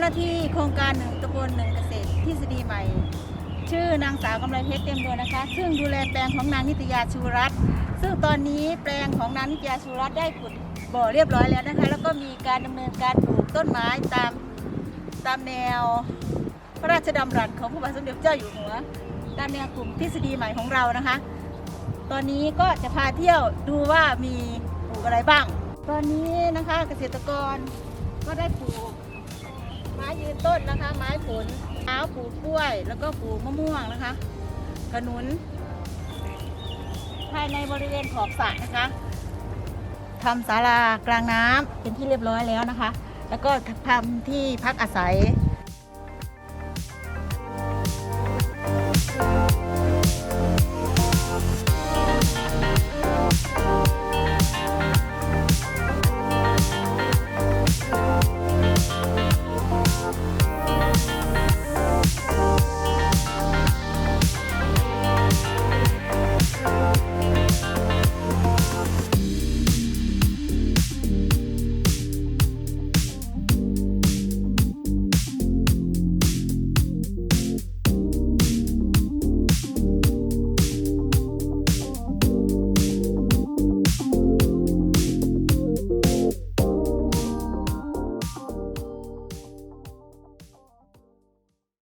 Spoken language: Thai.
หน้าที่โครงการหนึ่งตำบลหนึ่งเกษตรทฤษฎีใหม่ ชื่อนางสาวกำไรเพชรเต็มดวงนะคะ ซึ่งดูแลแปลงของนางนิตยาชูรัตน์ซึ่งตอนนี้แปลงของนางนิตยาชูรัตน์ได้ขุดบ่อเรียบร้อยแล้วนะคะ แล้วก็มีการดำเนินการปลูกต้นไม้ตามตามแนว พระราชดำรัสของพระบาทสมเด็จเจ้าอยู่หัวตามแนวกลุ่มทฤษฎีใหม่ของเรานะคะ ตอนนี้ก็จะพาเที่ยวดูว่ามีปลูกอะไรบ้าง ตอนนี้นะคะเกษตรกรก็ได้ปลูก ม้ยืนต้นนะคะ ไม้ผลเท้าวปลูกกล้วย แล้วก็ปลูกมะม่วงนะคะขนุน ภายในบริเวณขอบสระนะคะทำศาลากลางน้ำเป็นที่เรียบร้อยแล้วนะคะ แล้วก็ทำที่พักอาศัย